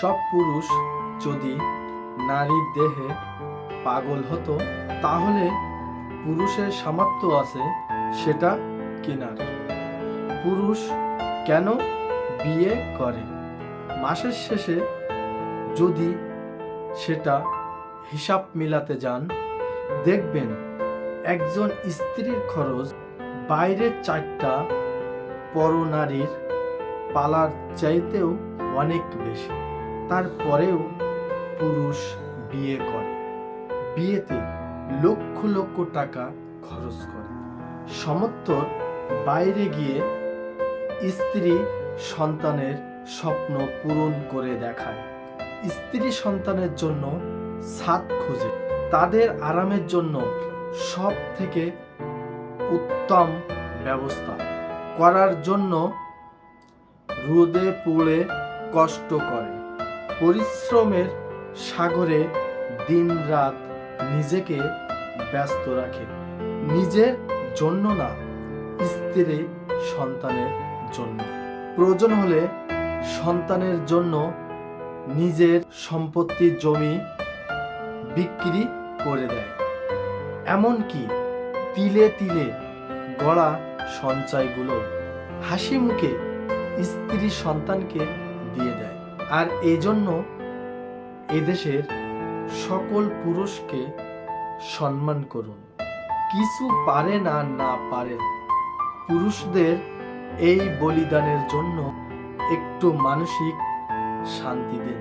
সব পুরুষ যদি নারীর দেহে পাগল হতো, তাহলে পুরুষের সামর্থ্য আছে সেটা কেনার। পুরুষ কেন বিয়ে করে? মাসের শেষে যদি সেটা হিসাব মিলাতে যান, দেখবেন একজন স্ত্রীর খরচ বাইরের চারটা পরনারীর পালার চাইতেও অনেক বেশি। তারপরেও পুরুষ বিয়ে করে। বিয়েতে লক্ষ লক্ষ টাকা খরচ করে। সমত্বর বাইরে গিয়ে স্ত্রী সন্তানের স্বপ্ন পূরণ করে দেখায়। স্ত্রী সন্তানের জন্য ছাদ খুঁজে। তাদের আরামের জন্য সব থেকে উত্তম ব্যবস্থা। করার জন্য রোদে পুড়ে কষ্ট করে। পরিশ্রমের সাগরে দিনরাত নিজেকে ব্যস্ত রাখে। নিজের জন্য না, স্ত্রী সন্তানের জন্য। প্রয়োজন হলে সন্তানের জন্য নিজের সম্পত্তি জমি বিক্রি করে দেয়। এমনকি তিলে তিলে গড়া সঞ্চয়গুলো হাসি মুখে স্ত্রী সন্তানকে দিয়ে দেয়। আর এই জন্য এদেশের সকল পুরুষকে সম্মান করুন। কিছু পারে না না পারে। পুরুষদের এই বলিদানের জন্য একটু মানসিক শান্তি দিন।